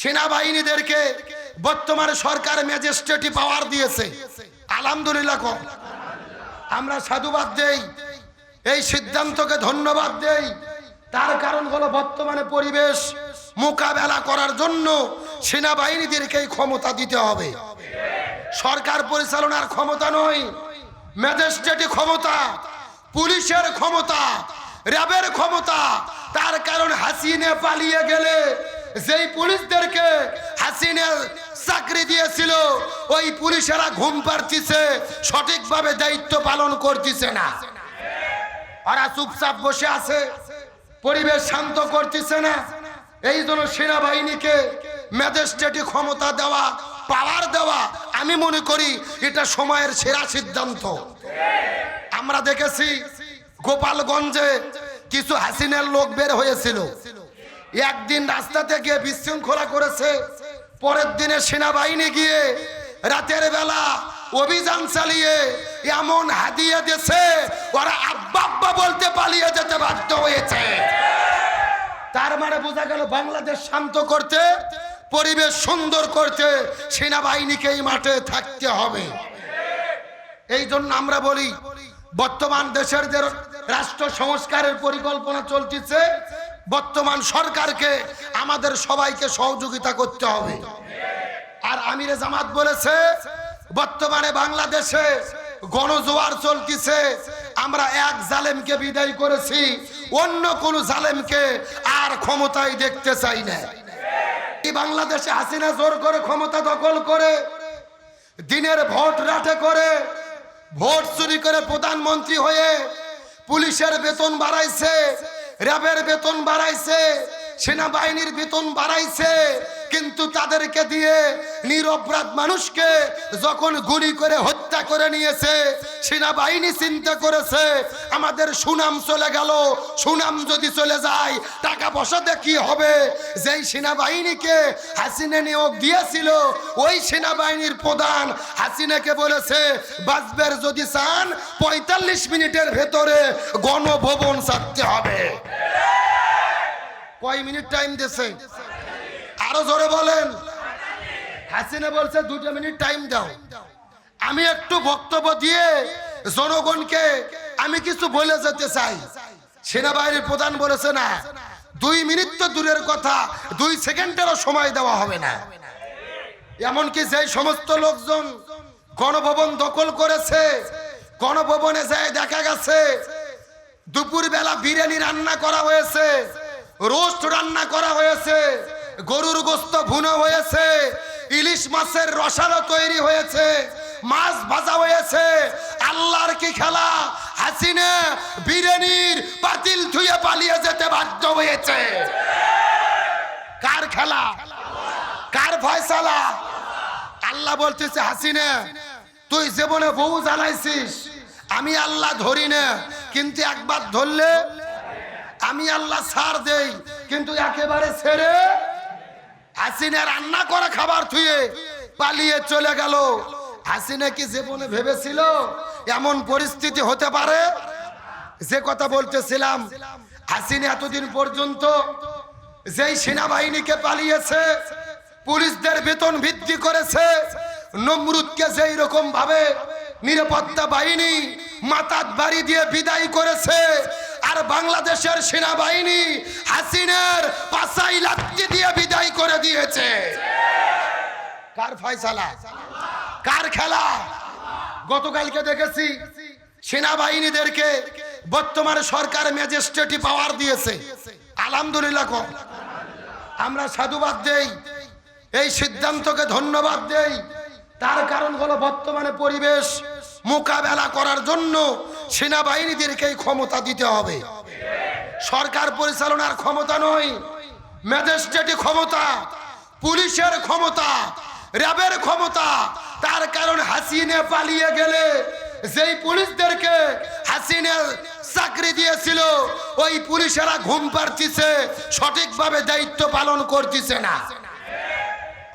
সেনাবাহিনীদেরকে বর্তমানে সরকার ম্যাজিস্ট্রেটি পাওয়ার দিয়েছে। আলহামদুলিল্লাহ কম। আমরা সাধুবাদ দেই, এই সিদ্ধান্তকে ধন্যবাদ দেই। তার কারণ হলো বর্তমানে পরিবেশ মোকাবেলা করার জন্য সেনাবাহিনীদেরকে ক্ষমতা দিতে হবে। সরকার পরিচালনার ক্ষমতা নয় ম্যাজিস্ট্রেটি ক্ষমতা, পুলিশের ক্ষমতা, র্যাবের ক্ষমতা। তার কারণ হাসিনে পালিয়ে গেলে যেই পুলিশদেরকে হাসিনে চাকরি দিয়েছিল, ওই পুলিশেরা ঘুম পাড়তিছে, সঠিকভাবে দায়িত্ব পালন করতেছে না। ওরা চুপচাপ বসে আছে, পরিবেশ শান্ত করতেছে না। এই জন্য সেনাবাহিনীকে ম্যাজিস্ট্রেটি ক্ষমতা দেওয়া, পাওয়ার দেওয়া, আমি মনে করি এটা সময়ের সেরা সিদ্ধান্ত। আমরা দেখেছি গোপালগঞ্জে কিছু হাসিনের লোক বের হয়েছিল। একদিন রাস্তা থেকে বিশৃঙ্খলা করেছে। পরের দিনে সেনাবাহিনী গিয়ে রাতের বেলা অভিযান চালিয়ে এমন হাদিয়ে দিয়েছে, ওরা আব্বা আব্বা বলতে পালিয়ে যেতে বাধ্য হয়েছে। তার মানে বোঝা গেল বাংলাদেশ শান্ত করতে, পরিবেশ সুন্দর করতে সেনাবাহিনীকে এই মাঠে থাকতে হবে। এই জন্য আমরা বলি, বর্তমান দেশের যে রাষ্ট্র সংস্কারের পরিকল্পনা চলতেছে বর্তমান সরকারকে আমাদের সবাইকে সহযোগিতা করতে হবে। আর আমিরে জামাত বলেছে, বর্তমানে বাংলাদেশে গণজোয়ার চলতেছে। আমরা এক জালেমকে বিদায় করেছি, অন্য কোন জালেমকে আর ক্ষমতায় দেখতে চাই না। এই বাংলাদেশে হাসিনা জোর করে ক্ষমতা দখল করে, দিনের ভোট রাটে করে, ভোট চুরি করে প্রধানমন্ত্রী হয়ে পুলিশের বেতন বাড়াইছে র্যাবের বেতন বাড়াইছে, সেনাবাহিনীর বেতন বাড়াইছে, কিন্তু তাদেরকে দিয়ে নিরপরাধ মানুষকে যখন গুলি করে হত্যা করে নিয়েছে, সেনাবাহিনী চিন্তা করেছে, আমাদের সুনাম চলে গেল, সুনাম যদি চলে যায়, টাকা পয়সাতে কি হবে? যেই সেনাবাহিনীকে হাসিনা নিয়োগ দিয়েছিল, ওই সেনাবাহিনীর প্রধান হাসিনাকে বলেছে বাজবের যদি চান, পঁয়তাল্লিশ মিনিটের ভেতরে গণভবন ছাড়তে হবে। কয় মিনিট টাইম দিয়েছে? আরও জোরে বলেন। হাসিনা বলছে, দুটো মিনিট টাইম দাও। আমি একটু বক্তব্য দিয়ে জনগণকে আমি কিছু বলে যেতে চাই। সেনাবাহিনীর প্রধান বলেছে, না, দুই মিনিট তো দূরের কথা, দুই সেকেন্ডেরও সময় দেওয়া হবে না। এমনকি যে সমস্ত লোকজন গণভবন দখল করেছে, গণভবনে যায় দেখা গেছে দুপুর বেলা বিরিয়ানি রান্না করা হয়েছে রোস্ট রান্না করা হয়েছে, গরুর গোস্ত ভুনো হয়েছে, ইলিশ মাছের রসালো তৈরি হয়েছে, মাছ ভাজা হয়েছে, আল্লাহর কি খেলা? হাসিনে বিরিয়ানির পাতিল ধুয়ে পালিয়ে যেতে বাধ্য হয়েছে। কার খেলা? কার ফয়সালা? আল্লাহ বলতেছে, হাসিনে, তুই জীবনে বউ জানাইছিস, আমি আল্লাহ ধরি না, কিন্তু একবার ধরলে আমি আল্লাহ সার দেই, কিন্তু একেবারে ছেড়ে হাসিনা রান্না করে খাবার থুয়ে পালিয়ে চলে গেল। হাসিনা কি জীবনে ভেবেছিল এমন পরিস্থিতি হতে পারে? যে কথা বলতেছিলাম, হাসিনা এতদিন পর্যন্ত যেই সেনাবাহিনীকে পালিয়েছে, পুলিশদের বেতন বৃদ্ধি করেছে, নমরুদকে যেই রকম ভাবে নিরাপত্তা বাহিনী মাতাত বাড়ি দিয়ে বিদায় করেছে আর বাংলাদেশের সেনাবাহিনী হাসিনের পাশাই লাত্তি দিয়ে বিদায় করে দিয়েছে। কার ফয়সালা? কার খেলা? গতকালকে দেখেছি সেনাবাহিনীদেরকে বর্তমানে সরকার ম্যাজিস্ট্রেটি পাওয়ার দিয়েছে। আলহামদুলিল্লাহ আমরা সাধুবাদ দেই, এই সিদ্ধান্তকে ধন্যবাদ দেই। তার কারণ হলো বর্তমানে পরিবেশ মোকাবেলা করার জন্য সেনাবাহিনীদেরকে ক্ষমতা দিতে হবে। সরকার পরিচালনার ক্ষমতা নয় ম্যাজিস্ট্রেটি ক্ষমতা, পুলিশের ক্ষমতা, র্যাবের ক্ষমতা। তার কারণ হাসিনে পালিয়ে গেলে যেই পুলিশদেরকে হাসিনে চাকরি দিয়েছিল, ওই পুলিশেরা ঘুম পাড়তিছে, সঠিকভাবে দায়িত্ব পালন করতেছে না।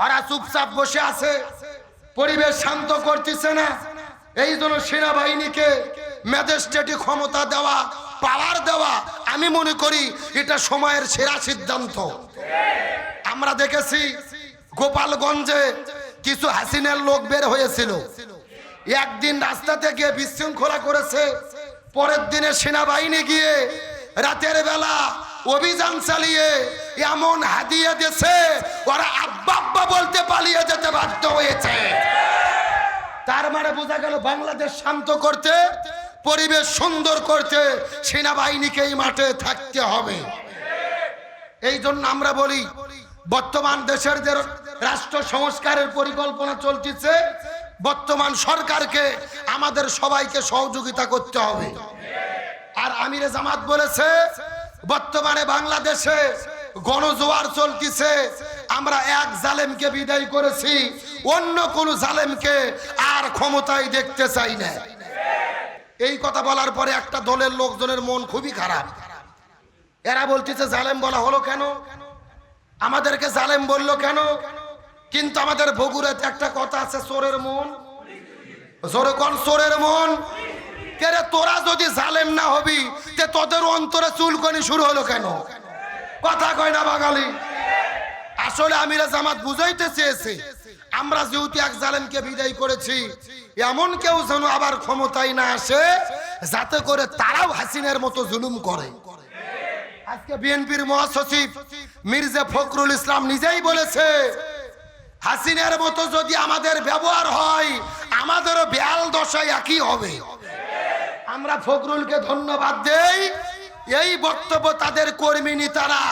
ওরা চুপচাপ বসে আছে, পরিবেশ শান্ত করতেছে না। এই জন্য সেনাবাহিনীকে ম্যাজিস্ট্রেটি ক্ষমতা দেওয়া, পাওয়ার দেওয়া, আমি মনে করি এটা সময়ের সেরা সিদ্ধান্ত। আমরা দেখেছি গোপালগঞ্জে কিছু হাসিনের লোক বের হয়েছিল। একদিন রাস্তা থেকে বিশৃঙ্খলা করেছে, পরের দিনে সেনাবাহিনী গিয়ে রাতের বেলা অভিযান চালিয়ে এমন হাদিয়ে দিয়েছে, ওরা আব্বা আব্বা বলতে পালিয়ে যেতে বাধ্য হয়েছে। তার মানে বোঝা গেল বাংলাদেশ শান্ত করতে পরিবেশ সুন্দর করতে সেনাবাহিনীকে এই মাঠে থাকতে হবে। এই জন্য আমরা বলি, বর্তমান দেশের যে রাষ্ট্র সংস্কারের পরিকল্পনা চলতেছে, বর্তমান সরকারকে আমাদের সবাইকে সহযোগিতা করতে হবে। আর আমিরে জামাত বলেছে, বর্তমানে বাংলাদেশে গণজোয়ার চলতেছে, আমরা এক জালেমকে বিদায় করেছি, অন্য কোন জালেমকে আর ক্ষমতায় দেখতে চাই না। এই কথা বলার পরে একটা দলের লোকজনের মন খুবই খারাপ। এরা বলতেছে, জালেম বলা হলো কেন? আমাদেরকে জালেম বলল কেন? কিন্তু আমাদের বগুড়াতে একটা কথা আছে, চোরের মন। জোরে কোন, চোরের মন। কেরে তোরা যদি জালেম না হবি, তে তোদের অন্তরে চুলকনি শুরু হলো কেন? কথা কয় না বাঙালি। আসলে আমিরা জামাত বুঝাইতে চেয়েছে আমরা যেহেতু এক জালেমকে বিদায় করেছি, এমন কেউ যেন আবার ক্ষমতায় না আসে, যাতে করে তারাও হাসিনের মতো জুলুম করে। আজকে বিএনপির মহাসচিব মির্জা ফখরুল ইসলাম নিজেই বলেছে, হাসিনের মতো যদি আমাদের ব্যবহার হয়, আমাদেরও বেয়াল দশায় একই হবে। আমরা ফখরুলকে ধন্যবাদ দেই। এই বক্তব্য তাদের কর্মী নেতারা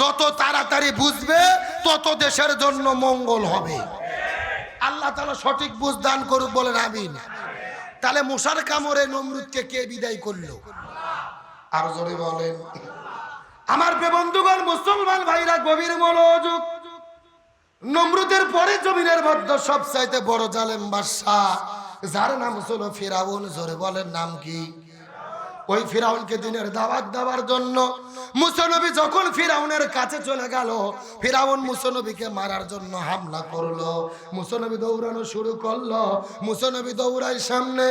যত তাড়াতাড়ি বুঝবে, তত দেশের জন্য মঙ্গল হবে। আল্লাহ তালা সঠিক বুঝ দান করুক বলেন আমিন। তাহলে মশার কামড়ে নমরুদকে কে বিদায় করল? আর জোরে বলেন, আমার বন্ধুগণ মুসলমান ভাইরা, গভীর মনোযোগ। নমরুদের পরে জমিনের মধ্যে সব চাইতে বড় জালেম বাদশাহ, যার নাম ছিল ফেরাউন, জোরে বলেন নাম কি? ওই ফিরাউনকে দিনের দাওয়াত দেওয়ার জন্য মুসনবী যখন ফিরাউনের কাছে চলে গেল, ফিরাউন মুসনবীকে মারার জন্য হামলা করল। মুসনবী দৌড়ানো শুরু করল। মুসনবী দৌড়াই সামনে,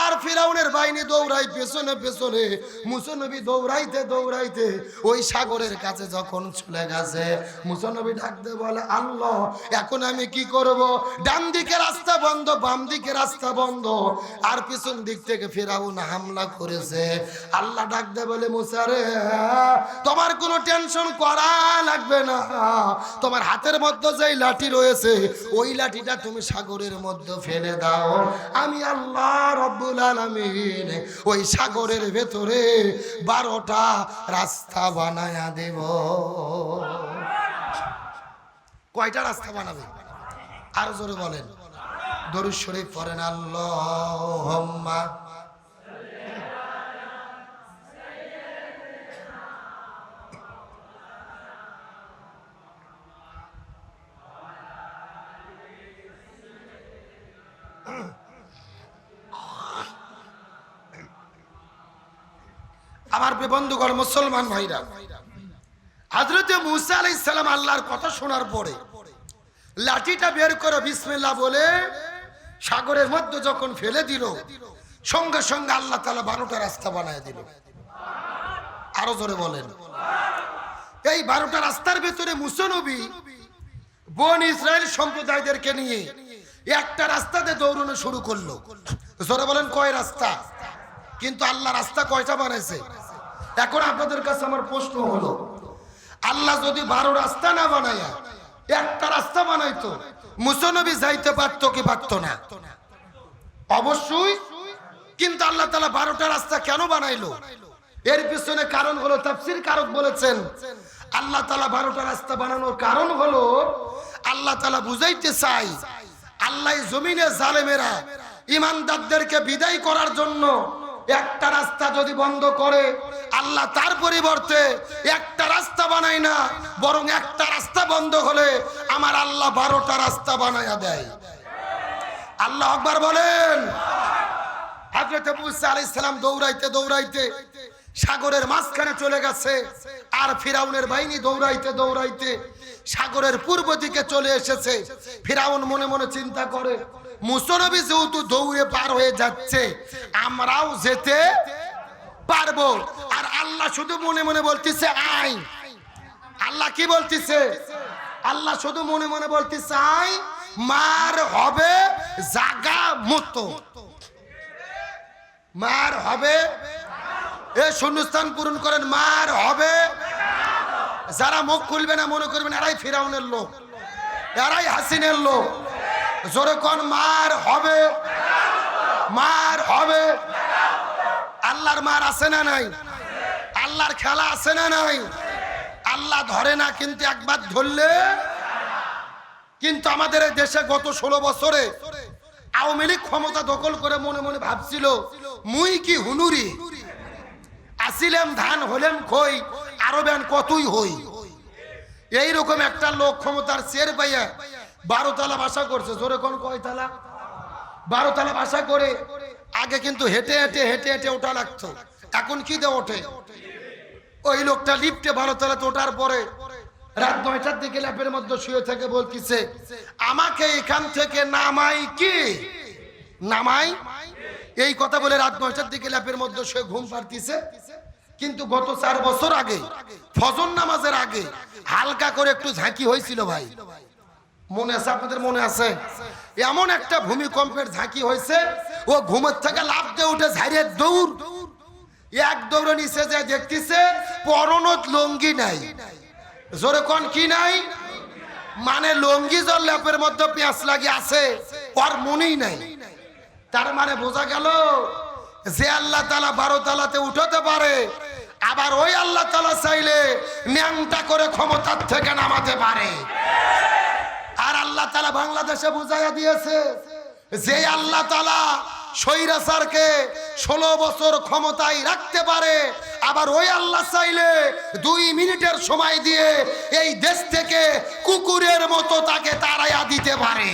আর ফিরাউনের বাহিনী দৌড়াই পেছনে পেছনে। মুসনবী দৌড়াইতে দৌড়াইতে ওই সাগরের কাছে যখন চলে গেছে, মুসনবী ডাকতে বলে, আল্লাহ, এখন আমি কি করব? ডান দিকে রাস্তা বন্ধ, বাম দিকে রাস্তা বন্ধ। আর পিছন দিক থেকে ফেরাউন হামলা করেছে। আল্লাহ ডাকতে বলে মুসারে তোমার কোনো টেনশন করা লাগবে না। তোমার হাতের মধ্যে যেই লাঠি রয়েছে, ওই লাঠিটা তুমি সাগরের মধ্যে ফেলে দাও। আমি আল্লাহ রব্বুল আলামিন ওই সাগরের ভেতরে বারোটা রাস্তা বানায়া দেব। কয়টা রাস্তা বানাবে? আরও জোরে বলেন। দরুদ শরীফ পড়েন আল্লাহ আমার বন্ধুগণ মুসলমান ভাইরা হাজরতে মুসা আলাই সালাম আল্লাহর কথা শোনার পরে লাঠিটা বের করে বিসমিল্লাহ বলে সাগরের মধ্যে যখন ফেলে দিল, সঙ্গে সঙ্গে আল্লাহ তালা বারোটা রাস্তা বানায় দিল। আরও জোরে বলেন। এই বারোটা রাস্তার ভেতরে মুসনবী বন ইসরায়েল সম্প্রদায়দেরকে নিয়ে একটা রাস্তাতে দৌড়ানো শুরু করল। জোরে বলেন, কয় রাস্তা? কিন্তু আল্লাহ রাস্তা কয়টা বানাইছে? এখন আপনাদের কাছে আমার প্রশ্ন হলো, আল্লাহ যদি বারো রাস্তা না বানায়া একটা রাস্তা বানাইতো, মুসনবী যাইতে পারতো কি পারতো না? অবশ্যই, কিন্তু আল্লাহ তালা বারোটা রাস্তা কেন বানাইলো? এর পিছনে কারণ হলো তাফসির কারক বলেছেন, আল্লাহ তালা বারোটা রাস্তা বানানোর কারণ হলো, আল্লাহ তালা বুঝাইতে চাই আল্লাহ জমিনে জালেমেরা ইমানদারদেরকে বিদায় করার জন্য একটা রাস্তা যদি বন্ধ করে, আল্লাহ তার পরিবর্তে একটা রাস্তা বানায় না, বরং একটা রাস্তা বন্ধ হলে আমার আল্লাহ বারোটা রাস্তা বানায়া দেয়। আল্লাহ আকবার বলেন। হাজরত মুসা আলাইহিস সালাম দৌড়াইতে দৌড়াইতে সাগরের মাঝখানে চলে গেছে। আর ফিরাউনের বাহিনী দৌড়াইতে দৌড়াইতে সাগরের পূর্ব দিকে চলে এসেছে। ফিরাউন মনে মনে চিন্তা করে, মুসনবী যেহেতু দৌড়ে পার হয়ে যাচ্ছে, আমরাও যেতে পারব। আর আল্লাহ শুধু মনে মনে বলতেছে আই আল্লাহ কি বলতেছে? আল্লাহ শুধু মনে মনে বলতেছে আই মার হবে জাগা মতো। মার হবে এ শূন্যস্থান পূরণ করেন, মার হবে। যারা মুখ খুলবে না, মনে করবেন এরাই ফিরাউনের লোক, এরাই হাসিনের লোক। জোরে মার হবে। মার হবে। আল্লাহর মার আছে না নাই? আল্লাহর খেলা আছে না নাই? আল্লাহ ধরে না, কিন্তু একবার ধরলে? কিন্তু আমাদের এই দেশে গত ষোলো বছরে আওয়ামী লীগ ক্ষমতা দখল করে মনে মনে ভাবছিল, মুই কি হুনুরি? আসিলাম, ধান হলেম, খই আরও ব্যান কতই হই। এইরকম একটা লোক ক্ষমতার চের পাইয়া বারো তালা বাসা করছে। জোরে কোন কয়তালা? বারো তালা বাসা করে আগে কিন্তু হেঁটে হেঁটে হেঁটে হেঁটে ওঠা লাগতো। এখন কি দিয়ে ওঠে? ওই লোকটা লিফটে বারো তালাতে ওঠার পরে রাত নয়টার দিকে ল্যাপের মধ্যে শুয়ে থেকে বলতিছে, আমাকে এখান থেকে নামাই কি? নামাই? এই কথা বলে রাত নয়টার দিকে ল্যাপের মধ্যে শুয়ে ঘুম পাড়তিছে। কিন্তু গত চার বছর আগে, ফজর নামাজের আগে হালকা করে একটু ঝাঁকি হয়েছিল ভাই। মনে আছে আপনাদের? মনে আছে? এমন একটা ভূমিকম্পের ঝাঁকি হয়েছে, ও ঘুমের থেকে লাফ দিয়ে উঠে ঝাড়িয়ে দৌড়। এক দৌড়ে নিচে যে দেখতেছে, পরনত লঙ্গি নাই। জোরে কোন, কি নাই? মানে লঙ্গি জল ল্যাপের মধ্যে পেঁয়াজ লাগিয়ে আছে, ওর মনেই নাই। তার মানে বোঝা গেল যে আল্লাহ তালা বারো তালাতে উঠাতে পারে, আবার ওই আল্লাহ তালা চাইলে ন্যাংটা করে ক্ষমতার থেকে নামাতে পারে। আর আল্লাহ তালা বাংলাদেশে বুঝাইয়া দিয়েছে, যে আল্লাহ তালা স্বৈরাচারকে ষোলো বছর ক্ষমতায় রাখতে পারে, আবার ওই আল্লাহ চাইলে দুই মিনিটের সময় দিয়ে এই দেশ থেকে কুকুরের মতো তাকে তাড়াইয়া দিতে পারে।